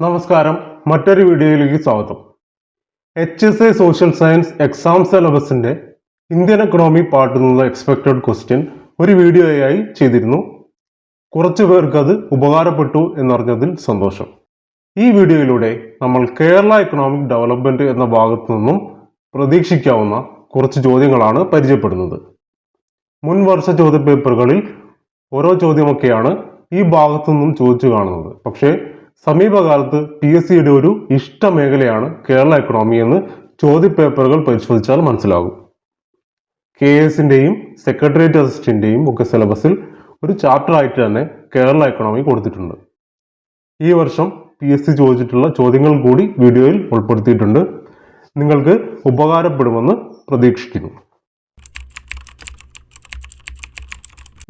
നമസ്കാരം. മറ്റൊരു വീഡിയോയിലേക്ക് സ്വാഗതം. H S A social science exam സിലബസിന്റെ Indian economy പാർട്ടിൽ നിന്നുള്ള എക്സ്പെക്റ്റഡ് ക്വസ്റ്റ്യൻ ഒരു വീഡിയോയായി ചെയ്തിരുന്നു. കുറച്ചു പേർക്ക് അത് ഉപകാരപ്പെട്ടു എന്നറിഞ്ഞതിൽ സന്തോഷം. ഈ വീഡിയോയിലൂടെ നമ്മൾ കേരള എക്കണോമിക് ഡെവലപ്മെന്റ് എന്ന ഭാഗത്തു നിന്നും പ്രതീക്ഷിക്കാവുന്ന കുറച്ച് ചോദ്യങ്ങളാണ് പരിചയപ്പെടുന്നത്. മുൻ വർഷ ചോദ്യപേപ്പറുകളിൽ ഓരോ ചോദ്യമൊക്കെയാണ് ഈ ഭാഗത്തു നിന്നും ചോദിച്ചു കാണുന്നത്. പക്ഷേ സമീപകാലത്ത് പി എസ് സിയുടെ ഒരു ഇഷ്ട മേഖലയാണ് കേരള എക്കണോമി എന്ന് ചോദ്യപേപ്പറുകൾ പരിശോധിച്ചാൽ മനസ്സിലാകും. കെ എസിന്റെയും സെക്രട്ടേറിയറ്റ് അസിസ്റ്റന്റിന്റെയും ഒക്കെ സിലബസിൽ ഒരു ചാപ്റ്റർ ആയിട്ട് തന്നെ കേരള എക്കണോമി കൊടുത്തിട്ടുണ്ട്. ഈ വർഷം പി എസ് സി ചോദിച്ചിട്ടുള്ള ചോദ്യങ്ങൾ കൂടി വീഡിയോയിൽ ഉൾപ്പെടുത്തിയിട്ടുണ്ട്. നിങ്ങൾക്ക് ഉപകാരപ്പെടുമെന്ന് പ്രതീക്ഷിക്കുന്നു.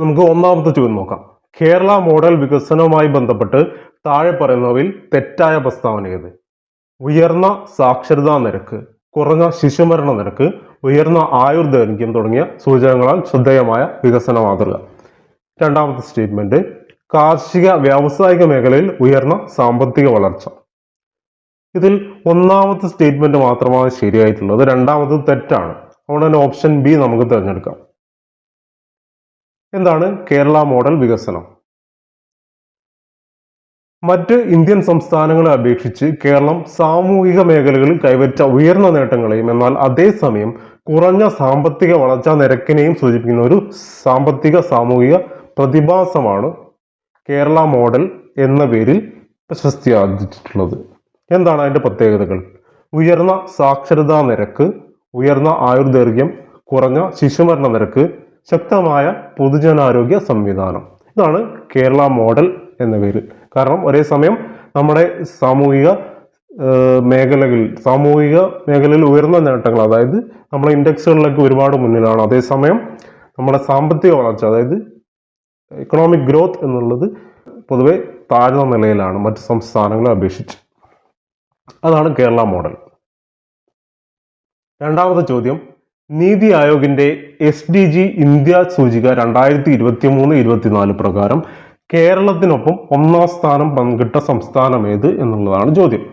നമുക്ക് ഒന്നാമത്തെ ചോദ്യം നോക്കാം. കേരള മോഡൽ വികസനവുമായി ബന്ധപ്പെട്ട് താഴെ പറയുന്നവയിൽ തെറ്റായ പ്രസ്താവന ഏത്? ഉയർന്ന സാക്ഷരതാ നിരക്ക് കുറഞ്ഞ ശിശുമരണ നിരക്ക് ഉയർന്ന ആയുർദൈർഘ്യം തുടങ്ങിയ സൂചകങ്ങളാൽ ശ്രദ്ധേയമായ വികസന മാതൃക. രണ്ടാമത്തെ സ്റ്റേറ്റ്മെന്റ് കാർഷിക വ്യാവസായിക മേഖലയിൽ ഉയർന്ന സാമ്പത്തിക വളർച്ച. ഇതിൽ ഒന്നാമത്തെ സ്റ്റേറ്റ്മെന്റ് മാത്രമാണ് ശരിയായിട്ടുള്ളത്. രണ്ടാമത് തെറ്റാണ്. അതുകൊണ്ട് തന്നെ ഓപ്ഷൻ ബി നമുക്ക് തിരഞ്ഞെടുക്കാം. എന്താണ് കേരള മോഡൽ വികസനം? മറ്റ് ഇന്ത്യൻ സംസ്ഥാനങ്ങളെ അപേക്ഷിച്ച് കേരളം സാമൂഹിക മേഖലകളിൽ കൈവരിച്ച ഉയർന്ന നേട്ടങ്ങളെയും എന്നാൽ അതേസമയം കുറഞ്ഞ സാമ്പത്തിക വളർച്ചാ നിരക്കിനെയും സൂചിപ്പിക്കുന്ന ഒരു സാമ്പത്തിക സാമൂഹിക പ്രതിഭാസമാണ് കേരള മോഡൽ എന്ന പേരിൽ പ്രശസ്തി ആർജിച്ചിട്ടുള്ളത് എന്താണ് അതിന്റെ പ്രത്യേകതകൾ? ഉയർന്ന സാക്ഷരതാ നിരക്ക് ഉയർന്ന ആയുർദൈർഘ്യം കുറഞ്ഞ ശിശുമരണ നിരക്ക് ശക്തമായ പൊതുജനാരോഗ്യ സംവിധാനം. ഇതാണ് കേരള മോഡൽ എന്ന പേരിൽ കാരണം ഒരേ സമയം നമ്മുടെ സാമൂഹിക മേഖലകളിൽ സാമൂഹിക മേഖലയിൽ ഉയർന്ന നേട്ടങ്ങൾ അതായത് നമ്മളെ ഇൻഡെക്സുകളിലൊക്കെ ഒരുപാട് മുന്നിലാണ്. അതേസമയം നമ്മുടെ സാമ്പത്തിക വളർച്ച അതായത് ഇക്കണോമിക് ഗ്രോത്ത് എന്നുള്ളത് പൊതുവെ താഴ്ന്ന നിലയിലാണ് മറ്റ് സംസ്ഥാനങ്ങളെ അപേക്ഷിച്ച്. അതാണ് കേരള മോഡൽ. രണ്ടാമത്തെ ചോദ്യം. നീതി ആയോഗിന്റെ എസ് ഡി ജി ഇന്ത്യ സൂചിക രണ്ടായിരത്തി ഇരുപത്തി മൂന്ന് ഇരുപത്തിനാല് പ്രകാരം കേരളത്തിനൊപ്പം ഒന്നാം സ്ഥാനം പങ്കിട്ട സംസ്ഥാനം ഏത് എന്നുള്ളതാണ് ചോദ്യം.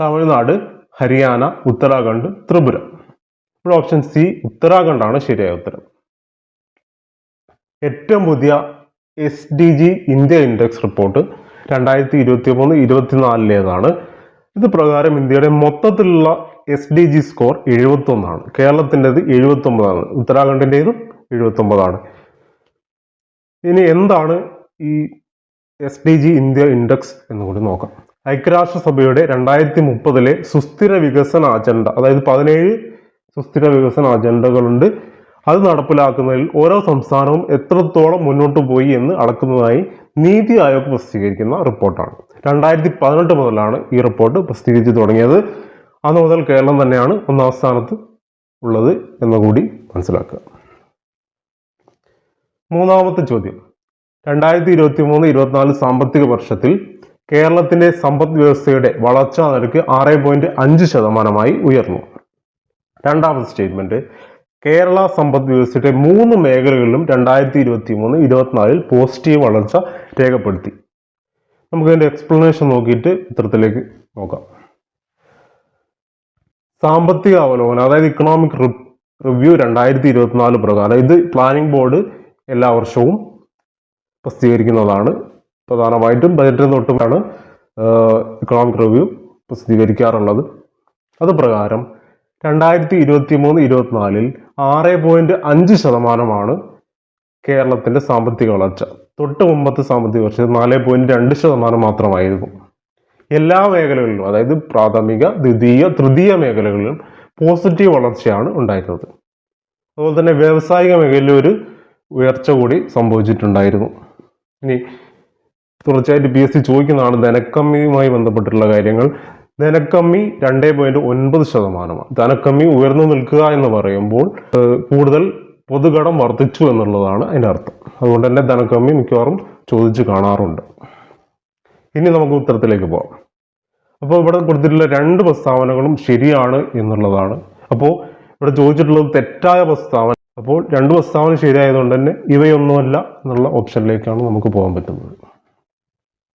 തമിഴ്നാട് ഹരിയാന ഉത്തരാഖണ്ഡ് ത്രിപുര. ഇവിടെ ഓപ്ഷൻ സി ഉത്തരാഖണ്ഡാണ് ശരിയായ ഉത്തരം. ഏറ്റവും പുതിയ S D G India index report രണ്ടായിരത്തി ഇരുപത്തി മൂന്ന് ഇരുപത്തിനാലിലേതാണ്. ഇത് പ്രകാരം ഇന്ത്യയുടെ മൊത്തത്തിലുള്ള എസ് ഡി ജി സ്കോർ എഴുപത്തി ഒന്നാണ് കേരളത്തിന്റെത് എഴുപത്തി ഒമ്പതാണ് ഉത്തരാഖണ്ഡിന്റെതും എഴുപത്തി ഒമ്പതാണ് ഇനി എന്താണ് ഈ S D G India index എന്ന് കൂടി നോക്കാം. ഐക്യരാഷ്ട്രസഭയുടെ രണ്ടായിരത്തി മുപ്പതിലെ സുസ്ഥിര വികസന അജണ്ട അതായത് പതിനേഴ് സുസ്ഥിര വികസന അജണ്ടകളുണ്ട് അത് നടപ്പിലാക്കുന്നതിൽ ഓരോ സംസ്ഥാനവും എത്രത്തോളം മുന്നോട്ട് പോയി എന്ന് അളക്കുന്നതായി നീതി ആയോഗ് പ്രസിദ്ധീകരിക്കുന്ന റിപ്പോർട്ടാണ്. രണ്ടായിരത്തി പതിനെട്ട് മുതലാണ് ഈ റിപ്പോർട്ട് പ്രസിദ്ധീകരിച്ച് തുടങ്ങിയത്. അന്ന് മുതൽ കേരളം തന്നെയാണ് ഒന്നാം സ്ഥാനത്ത് ഉള്ളത് എന്ന് കൂടി മനസ്സിലാക്കുക. മൂന്നാമത്തെ ചോദ്യം. രണ്ടായിരത്തി ഇരുപത്തി മൂന്ന് ഇരുപത്തിനാല് സാമ്പത്തിക വർഷത്തിൽ കേരളത്തിന്റെ സമ്പദ് വ്യവസ്ഥയുടെ വളർച്ചാ നിരക്ക് ആറ് പോയിന്റ് അഞ്ച് ശതമാനമായി ഉയർന്നു. രണ്ടാമത്തെ സ്റ്റേറ്റ്മെന്റ് കേരള സമ്പദ് വ്യവസ്ഥയുടെ മൂന്ന് മേഖലകളിലും രണ്ടായിരത്തി ഇരുപത്തി മൂന്ന് ഇരുപത്തിനാലിൽ പോസിറ്റീവ് വളർച്ച രേഖപ്പെടുത്തി. നമുക്ക് അതിന്റെ എക്സ്പ്ലനേഷൻ നോക്കിയിട്ട് ഇത്തരത്തിലേക്ക് നോക്കാം. സാമ്പത്തിക അവലോകനം അതായത് ഇക്കണോമിക് റിവ്യൂ രണ്ടായിരത്തി ഇരുപത്തിനാല് പ്രകാരം ഇത് പ്ലാനിംഗ് ബോർഡ് എല്ലാ വർഷവും പ്രസിദ്ധീകരിക്കുന്നതാണ്. പ്രധാനമായിട്ടും ബജറ്റിന് തൊട്ടുമാണ് ഇക്കണോമിക് റിവ്യൂ പ്രസിദ്ധീകരിക്കാറുള്ളത്. അത് പ്രകാരം രണ്ടായിരത്തി ഇരുപത്തി മൂന്ന് ഇരുപത്തിനാലിൽ ആറ് അഞ്ച് ശതമാനമാണ് കേരളത്തിന്റെ സാമ്പത്തിക വളർച്ച. തൊട്ട് മുമ്പത്തെ സാമ്പത്തിക വർഷത്തിൽ നാല് പോയിന്റ് രണ്ട് ശതമാനം മാത്രമായിരുന്നു. എല്ലാ മേഖലകളിലും അതായത് പ്രാഥമിക ദ്വിതീയ തൃതീയ മേഖലകളിലും പോസിറ്റീവ് വളർച്ചയാണ് ഉണ്ടായിരുന്നത്. അതുപോലെ തന്നെ വ്യാവസായിക മേഖലയിൽ ഒരു ഉയർച്ച കൂടി സംഭവിച്ചിട്ടുണ്ടായിരുന്നു. ഇനി തുടർച്ചയായിട്ട് പി എസ് സി ചോദിക്കുന്നതാണ് ധനക്കമ്മിയുമായി ബന്ധപ്പെട്ടിട്ടുള്ള കാര്യങ്ങൾ. ധനക്കമ്മി രണ്ടേ പോയിന്റ് ഒൻപത് ശതമാനമാണ്. ധനക്കമ്മി ഉയർന്നു നിൽക്കുക എന്ന് പറയുമ്പോൾ കൂടുതൽ പൊതുകടം വർദ്ധിച്ചു എന്നുള്ളതാണ് അതിന്റെ അർത്ഥം. അതുകൊണ്ട് തന്നെ ധനക്കമ്മി മിക്കവാറും ചോദിച്ചു കാണാറുണ്ട്. ഇനി നമുക്ക് ഉത്തരത്തിലേക്ക് പോകാം അപ്പോൾ ഇവിടെ കൊടുത്തിട്ടുള്ള രണ്ട് പ്രസ്താവനകളും ശരിയാണ് എന്നുള്ളതാണ്. അപ്പോൾ ഇവിടെ ചോദിച്ചിട്ടുള്ളത് തെറ്റായ പ്രസ്താവന അപ്പോൾ രണ്ട് പ്രസ്താവന ശരിയായതുകൊണ്ട് തന്നെ ഇവയൊന്നുമല്ല എന്നുള്ള ഓപ്ഷനിലേക്കാണ് നമുക്ക് പോകാൻ പറ്റുന്നത്.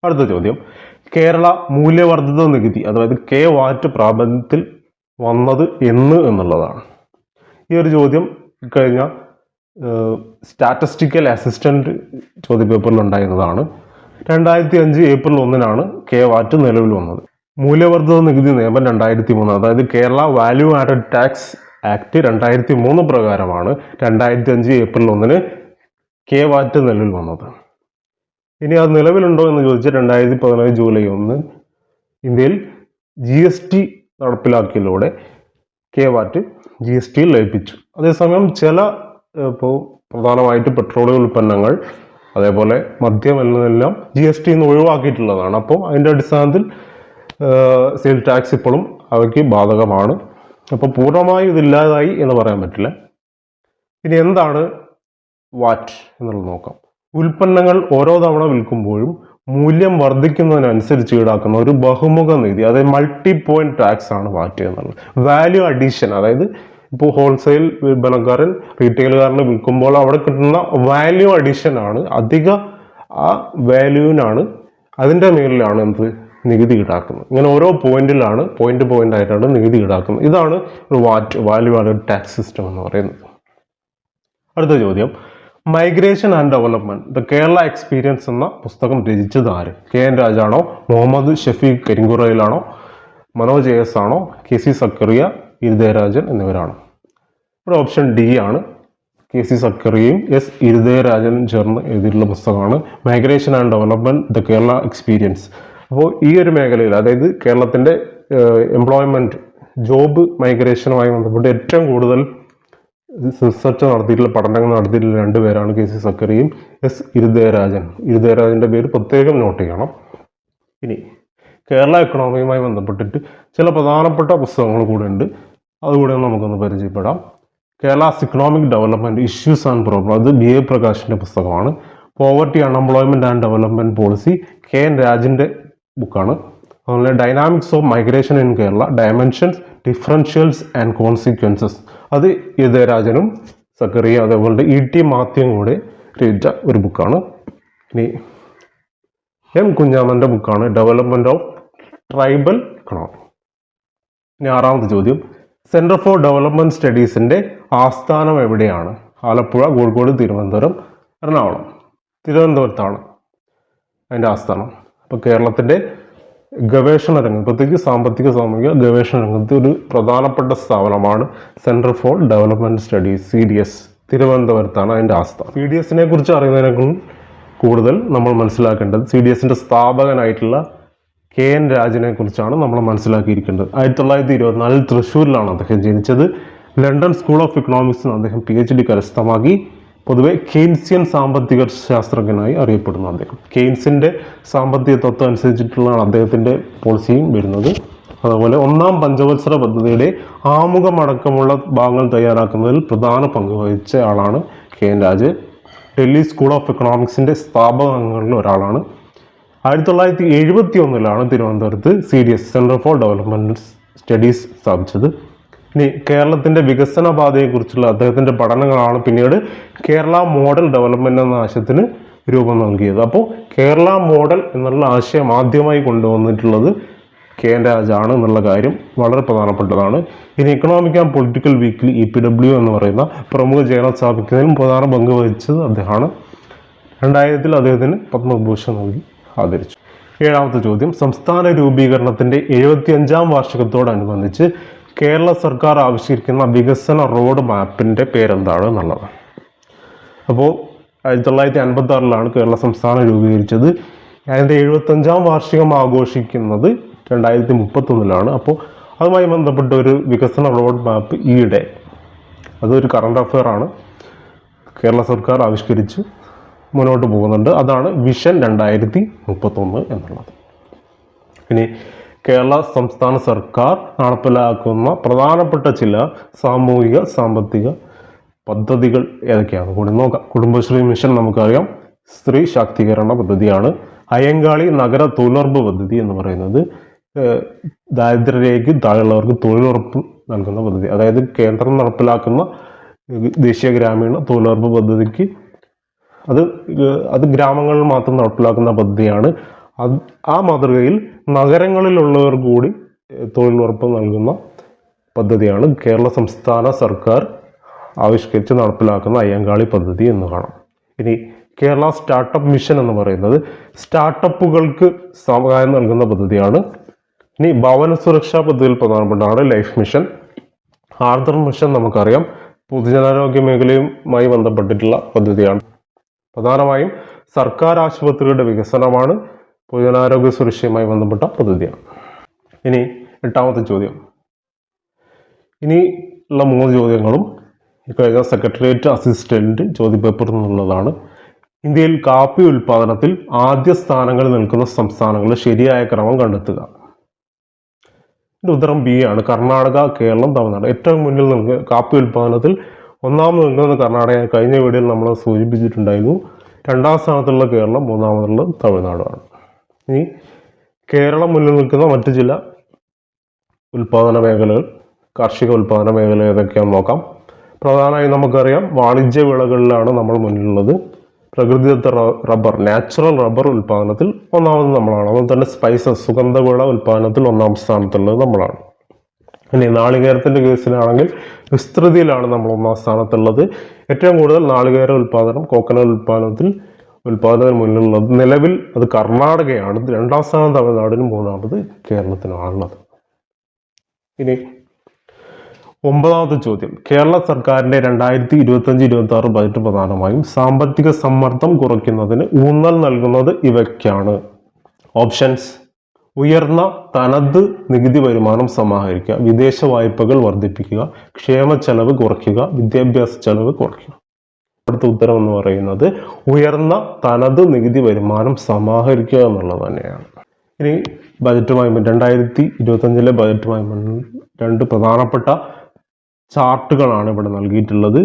അടുത്ത ചോദ്യം. കേരള മൂല്യവർദ്ധിത നികുതി അതായത് കെ വാറ്റ് പ്രാബല്യത്തിൽ വന്നത് എന്ന് എന്നുള്ളതാണ്. ഈ ഒരു ചോദ്യം കഴിഞ്ഞ സ്റ്റാറ്റിസ്റ്റിക്കൽ അസിസ്റ്റന്റ് ചോദ്യപേപ്പറിൽ ഉണ്ടായിരുന്നതാണ്. രണ്ടായിരത്തി അഞ്ച് ഏപ്രിൽ ഒന്നിനാണ് കെ വാറ്റ് നിലവിൽ വന്നത്. മൂല്യവർദ്ധിത നികുതി നിയമം രണ്ടായിരത്തി മൂന്ന് അതായത് Kerala value added tax act രണ്ടായിരത്തി മൂന്ന് പ്രകാരമാണ് രണ്ടായിരത്തി അഞ്ച് ഏപ്രിൽ ഒന്നിന് കെ വാറ്റ് നിലവിൽ വന്നത്. ഇനി അത് നിലവിലുണ്ടോ എന്ന് ചോദിച്ചാൽ രണ്ടായിരത്തി പതിനേഴ് ജൂലൈ ഒന്ന് ഇന്ത്യയിൽ ജി എസ് ടി നടപ്പിലാക്കിയതിലൂടെ കെ വാറ്റ് ജി എസ് ടിയിൽ ലയിപ്പിച്ചു. അതേസമയം ചില ഇപ്പോൾ പ്രധാനമായിട്ട് പെട്രോളിയം ഉൽപ്പന്നങ്ങൾ അതേപോലെ മദ്യം എന്നെല്ലാം ജി എസ് ടി നിന്ന് ഒഴിവാക്കിയിട്ടുള്ളതാണ്. അപ്പോൾ അതിന്റെ അടിസ്ഥാനത്തിൽ സെയിൽ ടാക്സ് ഇപ്പോഴും അവയ്ക്ക് ബാധകമാണ്. അപ്പോൾ പൂർണമായും ഇതില്ലാതായി എന്ന് പറയാൻ പറ്റില്ല. ഇനി എന്താണ് വാറ്റ് എന്നുള്ളത് നോക്കാം. ഉൽപ്പന്നങ്ങൾ ഓരോ തവണ വിൽക്കുമ്പോഴും മൂല്യം വർദ്ധിക്കുന്നതിനനുസരിച്ച് ഈടാക്കുന്ന ഒരു ബഹുമുഖ നികുതി അതായത് മൾട്ടി പോയിന്റ് ടാക്സ് ആണ് വാറ്റ് എന്നുള്ളത്. വാല്യൂ അഡീഷൻ അതായത് ഇപ്പോൾ ഹോൾസെയിൽ വിൽപ്പനക്കാരൻ റീറ്റെയിലുകാരന് വിൽക്കുമ്പോൾ അവിടെ കിട്ടുന്ന വാല്യൂ അഡീഷൻ ആണ് അധിക ആ വാല്യൂവിനാണ് അതിന്റെ മേലിലാണ് എന്ത് നികുതി ഈടാക്കുന്നത്. ഇങ്ങനെ ഓരോ പോയിന്റിലാണ് പോയിന്റ് പോയിന്റ് ആയിട്ടാണ് നികുതി ഈടാക്കുന്നത്. ഇതാണ് ഒരു VAT value added tax system എന്ന് പറയുന്നത്. അടുത്ത ചോദ്യം. Migration and development the Kerala experience എന്ന പുസ്തകം രചിച്ചത് ആര്? കെ എൻ രാജാണോ? മുഹമ്മദ് ഷഫീഖ് കരിങ്കുറയിലാണോ? മനോജ് എസ് ആണോ? കെ സി സക്കറിയ ഇരുദയരാജൻ എന്നിവരാണോ. ഇവിടെ ഓപ്ഷൻ ഡി ആണ്. കെ സി സക്കറിയയും എസ് ഇരുദയരാജനും ചേർന്ന് എഴുതിയിട്ടുള്ള പുസ്തകമാണ്. Migration and development the Kerala experience അപ്പോൾ ഈ ഒരു മേഖലയിൽ അതായത് കേരളത്തിന്റെ എംപ്ലോയ്മെന്റ് ജോബ് മൈഗ്രേഷനുമായി ബന്ധപ്പെട്ട് ഏറ്റവും കൂടുതൽ റിസർച്ച് നടത്തിയിട്ടുള്ള പഠനങ്ങൾ നടത്തിയിട്ടുള്ള രണ്ട് പേരാണ് കെ സി സക്കറിയും എസ് ഇരുദയരാജൻ ഇരുദയരാജന്റെ പേര് പ്രത്യേകം നോട്ട് ചെയ്യണം. ഇനി കേരള എക്കണോമിയുമായി ബന്ധപ്പെട്ടിട്ട് ചില പ്രധാനപ്പെട്ട പുസ്തകങ്ങൾ കൂടെ ഉണ്ട്. അതുകൂടെ നമുക്കൊന്ന് പരിചയപ്പെടാം. Kerala's economic development issues and problem അത് ബി എ പ്രകാശിന്റെ പുസ്തകമാണ്. Poverty unemployment and development policy K N രാജിന്റെ ബുക്കാണ് അതുപോലെ dynamics of migration in Kerala dimensions differentials and consequences അത് യദരാജനും സക്കറിയ അതേപോലെ ഇ ടി മാത്യം കൂടെ രചിച്ച ഒരു ബുക്കാണ് ഇനി എം കുഞ്ഞാമന്റെ ബുക്കാണ് ഡെവലപ്മെന്റ് ഓഫ് ട്രൈബൽ ഇക്കണോമി ഇനി ആറാമത്തെ ചോദ്യം. സെന്റർ ഫോർ ഡെവലപ്മെന്റ് സ്റ്റഡീസിന്റെ ആസ്ഥാനം എവിടെയാണ്? ആലപ്പുഴ കോഴിക്കോട് തിരുവനന്തപുരം എറണാകുളം. തിരുവനന്തപുരത്താണ് അതിന്റെ ആസ്ഥാനം. അപ്പോൾ കേരളത്തിന്റെ ഗവേഷണ രംഗം പ്രത്യേകിച്ച് സാമ്പത്തിക സാമൂഹിക ഗവേഷണ രംഗത്ത് ഒരു പ്രധാനപ്പെട്ട സ്ഥാപനമാണ് centre for development studies C D S തിരുവനന്തപുരത്താണ് അതിന്റെ ആസ്ഥാനം സി ഡി എസിനെ കുറിച്ച് അറിയുന്നതിനേക്കാളും കൂടുതൽ നമ്മൾ മനസ്സിലാക്കേണ്ടത് സി ഡി എസിന്റെ സ്ഥാപകനായിട്ടുള്ള കെ എൻ രാജനെ കുറിച്ചാണ് നമ്മൾ മനസ്സിലാക്കിയിരിക്കേണ്ടത്. ആയിരത്തി തൊള്ളായിരത്തി ഇരുപത്തിനാലിൽ തൃശ്ശൂരിലാണ് അദ്ദേഹം ജനിച്ചത്. ലണ്ടൻ സ്കൂൾ ഓഫ് ഇക്കണോമിക്സിൽ അദ്ദേഹം പി എച്ച് ഡി കരസ്ഥമാക്കി. പൊതുവെ കെയ്ൻസിയൻ സാമ്പത്തിക ശാസ്ത്രജ്ഞനായി അറിയപ്പെടുന്നു അദ്ദേഹം. കെയ്ൻസിന്റെ സാമ്പത്തിക തത്വം അനുസരിച്ചിട്ടുള്ളതാണ് അദ്ദേഹത്തിന്റെ പോളിസിയും വരുന്നത്. അതുപോലെ ഒന്നാം പഞ്ചവത്സര പദ്ധതിയുടെ ആമുഖമടക്കമുള്ള ഭാഗങ്ങൾ തയ്യാറാക്കുന്നതിൽ പ്രധാന പങ്ക് വഹിച്ച ആളാണ് K N Raj. Delhi school of എക്കണോമിക്സിന്റെ സ്ഥാപക അംഗങ്ങളിൽ ഒരാളാണ്. ആയിരത്തി തൊള്ളായിരത്തി എഴുപത്തി ഒന്നിലാണ് തിരുവനന്തപുരത്ത് C D S centre for development studies സ്ഥാപിച്ചത്. ഇനി കേരളത്തിന്റെ വികസന പാതയെക്കുറിച്ചുള്ള അദ്ദേഹത്തിന്റെ പഠനങ്ങളാണ് പിന്നീട് കേരള മോഡൽ ഡെവലപ്മെന്റ് എന്ന ആശയത്തിന് രൂപം നൽകിയത്. അപ്പോൾ കേരള മോഡൽ എന്നുള്ള ആശയം ആദ്യമായി കൊണ്ടുവന്നിട്ടുള്ളത് കെ എൻ രാജാണ് എന്നുള്ള കാര്യം വളരെ പ്രധാനപ്പെട്ടതാണ്. ഇനി economic and political weekly E P W എന്ന് പറയുന്ന പ്രമുഖ ജേണൽ സ്ഥാപിക്കുന്നതിലും പ്രധാന പങ്ക് വഹിച്ചത് അദ്ദേഹമാണ്. രണ്ടായിരത്തിൽ അദ്ദേഹത്തിന് പത്മഭൂഷൺ നൽകി ആദരിച്ചു. ഏഴാമത്തെ ചോദ്യം സംസ്ഥാന രൂപീകരണത്തിന്റെ എഴുപത്തിയഞ്ചാം വാർഷികത്തോടനുബന്ധിച്ച് കേരള സർക്കാർ ആവിഷ്കരിക്കുന്ന വികസന റോഡ് മാപ്പിന്റെ പേരെന്താണ് എന്നുള്ളത്? അപ്പോൾ ആയിരത്തി തൊള്ളായിരത്തി അൻപത്തി കേരള സംസ്ഥാനം രൂപീകരിച്ചത്. അതിന്റെ എഴുപത്തഞ്ചാം വാർഷികം ആഘോഷിക്കുന്നത് രണ്ടായിരത്തി മുപ്പത്തൊന്നിലാണ്. അപ്പോൾ അതുമായി ബന്ധപ്പെട്ട ഒരു വികസന റോഡ് മാപ്പ് ഈയിടെ അതൊരു കറണ്ട് അഫെയർ ആണ്. കേരള സർക്കാർ ആവിഷ്കരിച്ച് മുന്നോട്ട് പോകുന്നുണ്ട്. അതാണ് വിഷൻ രണ്ടായിരത്തി മുപ്പത്തൊന്ന് എന്നുള്ളത്. ഇനി കേരള സംസ്ഥാന സർക്കാർ നടപ്പിലാക്കുന്ന പ്രധാനപ്പെട്ട ചില സാമൂഹിക സാമ്പത്തിക പദ്ധതികൾ ഏതൊക്കെയാണ്? കൂടി നോക്കാം. കുടുംബശ്രീ മിഷൻ നമുക്കറിയാം. സ്ത്രീ ശാക്തീകരണ പദ്ധതിയാണ്. അയ്യങ്കാളി നഗര തൊഴിലുറപ്പ് പദ്ധതി എന്ന് പറയുന്നത്. ദാരിദ്ര്യരേഖയ്ക്ക് താഴെയുള്ളവർക്ക് തൊഴിലുറപ്പ് നൽകുന്ന പദ്ധതി. അതായത് കേന്ദ്രം നടപ്പിലാക്കുന്ന ദേശീയ ഗ്രാമീണ തൊഴിലുറപ്പ് പദ്ധതിക്ക് അത് അത് ഗ്രാമങ്ങളിൽ മാത്രം നടപ്പിലാക്കുന്ന പദ്ധതിയാണ്. ആ മാതൃകയിൽ നഗരങ്ങളിലുള്ളവർ കൂടി തൊഴിലുറപ്പ് നൽകുന്ന പദ്ധതിയാണ് കേരള സംസ്ഥാന സർക്കാർ ആവിഷ്കരിച്ച് നടപ്പിലാക്കുന്ന അയ്യങ്കാളി പദ്ധതി എന്ന് കാണാം. ഇനി കേരള സ്റ്റാർട്ടപ്പ് മിഷൻ എന്ന് പറയുന്നത് സ്റ്റാർട്ടപ്പുകൾക്ക് സഹായം നൽകുന്ന പദ്ധതിയാണ്. ഇനി ഭവന സുരക്ഷാ പദ്ധതിയിൽ പ്രധാനപ്പെട്ടതാണ് ലൈഫ് മിഷൻ. ആർദ്ര മിഷൻ നമുക്കറിയാം. പൊതുജനാരോഗ്യ മേഖലയുമായി ബന്ധപ്പെട്ടിട്ടുള്ള പദ്ധതിയാണ്. പ്രധാനമായും സർക്കാർ ആശുപത്രികളുടെ വികസനമാണ് പൊതുജനാരോഗ്യ സുരക്ഷയുമായി ബന്ധപ്പെട്ട പദ്ധതിയാണ്. ഇനി എട്ടാമത്തെ ചോദ്യം. ഇനി ഉള്ള മൂന്ന് ചോദ്യങ്ങളും ഇക്കഴിഞ്ഞ കഴിഞ്ഞ സെക്രട്ടേറിയറ്റ് അസിസ്റ്റന്റ് ചോദ്യപേപ്പറിൽ നിന്നുള്ളതാണ്. ഇന്ത്യയിൽ കാപ്പി ഉൽപാദനത്തിൽ ആദ്യ സ്ഥാനങ്ങളിൽ നിൽക്കുന്ന സംസ്ഥാനങ്ങളുടെ ശരിയായ ക്രമം കണ്ടെത്തുക. ഉത്തരം ബി ആണ്. കർണാടക കേരളം തമിഴ്നാട്. ഏറ്റവും മുന്നിൽ നിൽക്കുന്ന കാപ്പി ഉൽപാദനത്തിൽ ഒന്നാമത് നിൽക്കുന്നത് കർണാടക. കഴിഞ്ഞ വീഡിയോയിൽ നമ്മൾ സൂചിപ്പിച്ചിട്ടുണ്ടായിരുന്നു. രണ്ടാം സ്ഥാനത്തുള്ള കേരളം മൂന്നാമതുള്ള തമിഴ്നാടുമാണ്. ഇനി കേരളം മുന്നിൽ നിൽക്കുന്ന മറ്റ് ചില ഉൽപാദന മേഖലകൾ കാർഷിക ഉൽപാദന മേഖല ഏതൊക്കെയാണെന്ന് നോക്കാം. പ്രധാനമായും നമുക്കറിയാം വാണിജ്യ വിളകളിലാണ് നമ്മൾ മുന്നിലുള്ളത്. പ്രകൃതിദത്ത റബ്ബർ നാച്ചുറൽ റബ്ബർ ഉൽപാദനത്തിൽ ഒന്നാമത് നമ്മളാണ്. അതുപോലെ തന്നെ സ്പൈസസ് സുഗന്ധവിള ഉൽപാദനത്തിൽ ഒന്നാം സ്ഥാനത്തുള്ളത് നമ്മളാണ്. ഇനി നാളികേരത്തിന്റെ കേസിലാണെങ്കിൽ വിസ്തൃതിയിലാണ് നമ്മൾ ഒന്നാം സ്ഥാനത്തുള്ളത്. ഏറ്റവും കൂടുതൽ നാളികേര ഉൽപാദനം കോക്കനട്ട് ഉൽപാദനത്തിൽ ഉൽപാദനത്തിന് മുന്നിലുള്ളത് നിലവിൽ അത് കർണാടകയാണ്. രണ്ടാം സ്ഥാനം തമിഴ്നാടിനും മൂന്നാമത് കേരളത്തിനുമാണുള്ളത്. ഇനി ഒമ്പതാമത്തെ ചോദ്യം. കേരള സർക്കാരിന്റെ രണ്ടായിരത്തി ഇരുപത്തി അഞ്ച് ഇരുപത്തി ആറ് ബജറ്റ് പ്രധാനമായും സാമ്പത്തിക സമ്മർദ്ദം കുറയ്ക്കുന്നതിന് ഊന്നൽ നൽകുന്നത് ഇവയ്ക്കാണ്. ഓപ്ഷൻസ് ഉയർന്ന തനത് നികുതി വരുമാനം സമാഹരിക്കുക വിദേശ വായ്പകൾ വർദ്ധിപ്പിക്കുക ക്ഷേമ ചെലവ് കുറയ്ക്കുക വിദ്യാഭ്യാസ ചെലവ് കുറയ്ക്കുക. അടുത്ത ഉത്തരം എന്ന് പറയുന്നത് ഉയർന്ന തനത് നികുതി വരുമാനം സമാഹരിക്കുക എന്നുള്ളത് തന്നെയാണ്. ഇനി ബജറ്റുമായി രണ്ടായിരത്തി ഇരുപത്തഞ്ചിലെ ബജറ്റുമായി രണ്ട് പ്രധാനപ്പെട്ട ചാർട്ടുകളാണ് ഇവിടെ നൽകിയിട്ടുള്ളത്.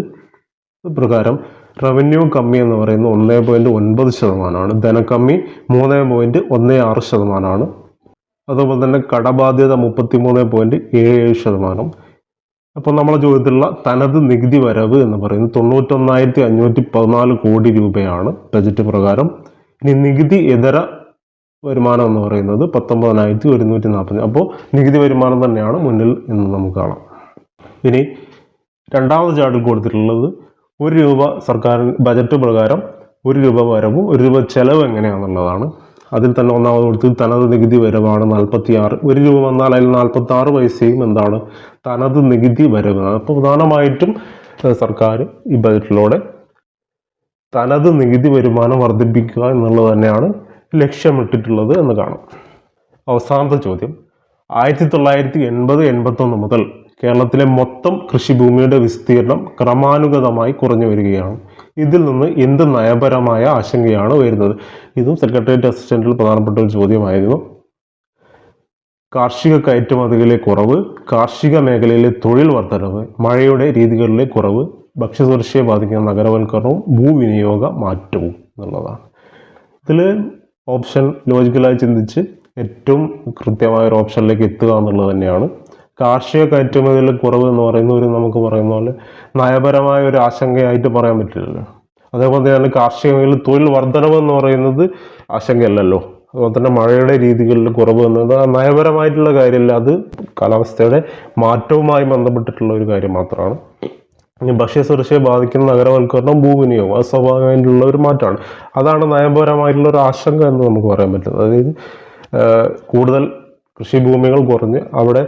പ്രകാരം റവന്യൂ കമ്മി എന്ന് പറയുന്നത് ഒന്നേ പോയിന്റ് ഒൻപത് ശതമാനമാണ്. ധനക്കമ്മി മൂന്ന് പോയിന്റ് ഒന്ന് ആറ് ശതമാനമാണ്. അതുപോലെ തന്നെ കടബാധ്യത മുപ്പത്തി മൂന്ന് പോയിന്റ് ഏഴ് ഏഴ് ശതമാനം. അപ്പോൾ നമ്മളെ ചോദ്യത്തിലുള്ള തനത് നികുതി വരവ് എന്ന് പറയുന്നത് തൊണ്ണൂറ്റൊന്നായിരത്തി അഞ്ഞൂറ്റി പതിനാല് കോടി രൂപയാണ് ബജറ്റ് പ്രകാരം. ഇനി നികുതി ഇതര വരുമാനം എന്ന് പറയുന്നത് പത്തൊമ്പതിനായിരത്തി ഒരുന്നൂറ്റി നാൽപ്പത് അപ്പോൾ നികുതി വരുമാനം തന്നെയാണ് മുന്നിൽ എന്ന് നമുക്ക് കാണാം. ഇനി രണ്ടാമത് ചാർട്ടിൽ കൊടുത്തിട്ടുള്ളത് ഒരു രൂപ സർക്കാർ ബജറ്റ് പ്രകാരം ഒരു രൂപ വരവും ഒരു രൂപ ചെലവ് എങ്ങനെയാണെന്നുള്ളതാണ്. അതിൽ തന്നെ ഒന്നാമത് കൊടുത്തത് തനത് നികുതി വരവാണ് നാൽപ്പത്തി ആറ് ഒരു രൂപ വന്നാൽ അതിൽ നാൽപ്പത്തി ആറ് പൈസയും എന്താണ് തനത് നികുതി വരവാണ് അപ്പോൾ പ്രധാനമായിട്ടും സർക്കാർ ഈ ബജറ്റിലൂടെ തനത് നികുതി വരുമാനം വർദ്ധിപ്പിക്കുക എന്നുള്ളത് തന്നെയാണ് ലക്ഷ്യമിട്ടിട്ടുള്ളത് എന്ന് കാണാം. അവസാനത്തെ ചോദ്യം. ആയിരത്തി തൊള്ളായിരത്തി എൺപത് എൺപത്തൊന്ന് മുതൽ കേരളത്തിലെ മൊത്തം കൃഷിഭൂമിയുടെ വിസ്തീർണം ക്രമാനുഗതമായി കുറഞ്ഞു വരികയാണ്. ഇതിൽ നിന്ന് എന്ത് നയപരമായ ആശങ്കയാണ് വരുന്നത്? ഇതും സെക്രട്ടേറിയറ്റ് അസിസ്റ്റന്റിൽ പ്രധാനപ്പെട്ട ഒരു ചോദ്യമായിരുന്നു. കാർഷിക കയറ്റുമതികളിലെ കുറവ് കാർഷിക മേഖലയിലെ തൊഴിൽ വർധനവ് മഴയുടെ രീതികളിലെ കുറവ് ഭക്ഷ്യസുരക്ഷയെ ബാധിക്കുന്ന നഗരവൽക്കരണവും ഭൂവിനിയോഗ മാറ്റവും എന്നുള്ളതാണ്. ഇതിൽ ഓപ്ഷൻ ലോജിക്കലായി ചിന്തിച്ച് ഏറ്റവും കൃത്യമായ ഒരു ഓപ്ഷനിലേക്ക് എത്തുക എന്നുള്ളത് തന്നെയാണ്. കാർഷിക കയറ്റുമതിയിലെ കുറവ് എന്ന് പറയുന്ന ഒരു നമുക്ക് പറയുന്ന പോലെ നയപരമായ ഒരു ആശങ്കയായിട്ട് പറയാൻ പറ്റില്ലല്ലോ. അതേപോലെ തന്നെ കാർഷിക മേഖലയിൽ തൊഴിൽ വർധനവ് എന്ന് പറയുന്നത് ആശങ്കയല്ലല്ലോ. അതുപോലെ തന്നെ മഴയുടെ രീതികളിൽ കുറവ് എന്നത് നയപരമായിട്ടുള്ള കാര്യമല്ല. അത് കാലാവസ്ഥയുടെ മാറ്റവുമായി ബന്ധപ്പെട്ടിട്ടുള്ള ഒരു കാര്യം മാത്രമാണ്. ഇനി ഭക്ഷ്യസുരക്ഷയെ ബാധിക്കുന്ന നഗരവൽക്കരണം ഭൂവിനിയോഗം അത് സ്വാഭാവികമായിട്ടുള്ള ഒരു മാറ്റമാണ്. അതാണ് നയപരമായിട്ടുള്ള ഒരു ആശങ്ക എന്ന് നമുക്ക് പറയാൻ പറ്റുന്നത്. അതായത് കൂടുതൽ കൃഷിഭൂമികൾ കുറഞ്ഞ് അവിടെ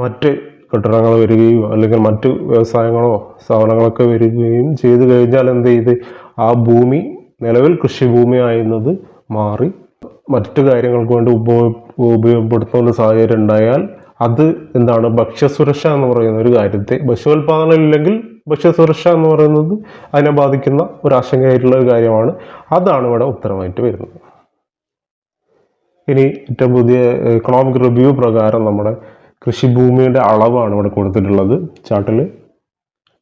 മറ്റ് കെട്ടിടങ്ങൾ വരികയും അല്ലെങ്കിൽ മറ്റ് വ്യവസായങ്ങളോ സ്ഥാപനങ്ങളൊക്കെ വരികയും ചെയ്തു കഴിഞ്ഞാൽ എന്ത് ചെയ്ത്? ആ ഭൂമി നിലവിൽ കൃഷിഭൂമി ആയിരുന്നത് മാറി മറ്റു കാര്യങ്ങൾക്ക് വേണ്ടി ഉപയോഗ ഉപയോഗപ്പെടുത്തുന്ന ഒരു സാഹചര്യം ഉണ്ടായാൽ അത് എന്താണ് ഭക്ഷ്യസുരക്ഷ എന്ന് പറയുന്ന ഒരു കാര്യത്തെ ഭക്ഷ്യോൽപാദനം ഇല്ലെങ്കിൽ ഭക്ഷ്യസുരക്ഷ എന്ന് പറയുന്നത് അതിനെ ബാധിക്കുന്ന ഒരു ആശങ്കയായിട്ടുള്ള ഒരു കാര്യമാണ്. അതാണ് ഇവിടെ ഉത്തരമായിട്ട് വരുന്നത്. ഇനി ഏറ്റവും പുതിയ എക്കണോമിക് റിവ്യൂ പ്രകാരം നമ്മുടെ കൃഷിഭൂമിയുടെ അളവാണ് ഇവിടെ കൊടുത്തിട്ടുള്ളത് ചാർട്ടിൽ.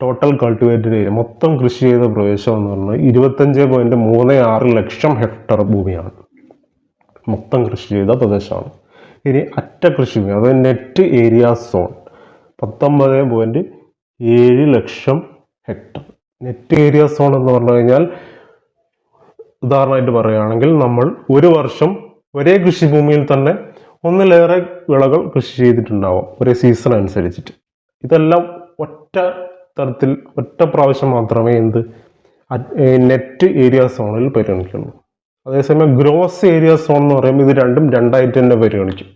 ടോട്ടൽ കൾട്ടിവേറ്റഡ് ഏരിയ മൊത്തം കൃഷി ചെയ്ത പ്രവേശം എന്ന് പറഞ്ഞാൽ ഇരുപത്തഞ്ച് പോയിന്റ് മൂന്ന് ആറ് ലക്ഷം ഹെക്ടർ ഭൂമിയാണ്. മൊത്തം കൃഷി ചെയ്ത പ്രദേശമാണ്. ഇനി അറ്റ കൃഷി ഭൂമി അതായത് നെറ്റ് ഏരിയ സോൺ പത്തൊമ്പത് പോയിന്റ് ഏഴ് lakh hectare net area sown എന്ന് പറഞ്ഞു കഴിഞ്ഞാൽ ഉദാഹരണമായിട്ട് പറയുകയാണെങ്കിൽ നമ്മൾ ഒരു വർഷം ഒരേ കൃഷിഭൂമിയിൽ തന്നെ ഒന്നിലേറെ വിളകൾ കൃഷി ചെയ്തിട്ടുണ്ടാവാം ഒരേ സീസൺ അനുസരിച്ചിട്ട്. ഇതെല്ലാം ഒറ്റ തരത്തിൽ ഒറ്റ പ്രാവശ്യം മാത്രമേ എന്ത് നെറ്റ് ഏരിയ സോണിൽ പരിഗണിക്കുള്ളൂ അതേസമയം ഗ്രോസ് ഏരിയ സോൺ എന്ന് പറയുമ്പോൾ ഇത് രണ്ടും രണ്ടായിട്ട് തന്നെ പരിഗണിക്കും.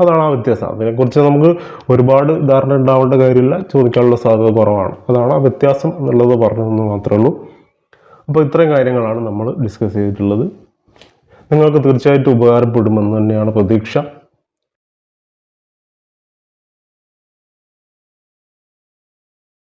അതാണ് ആ വ്യത്യാസം. അതിനെക്കുറിച്ച് നമുക്ക് ഒരുപാട് ധാരണ ഉണ്ടാവേണ്ട കാര്യമില്ല. ചോദിക്കാനുള്ള സാധ്യത കുറവാണ്. അതാണ് ആ വ്യത്യാസം എന്നുള്ളത് പറഞ്ഞതെന്ന് മാത്രമേ ഉള്ളൂ. അപ്പോൾ ഇത്രയും കാര്യങ്ങളാണ് നമ്മൾ ഡിസ്കസ് ചെയ്തിട്ടുള്ളത്. നിങ്ങൾക്ക് തീർച്ചയായിട്ടും ഉപകാരപ്പെടുമെന്ന് തന്നെയാണ് പ്രതീക്ഷ.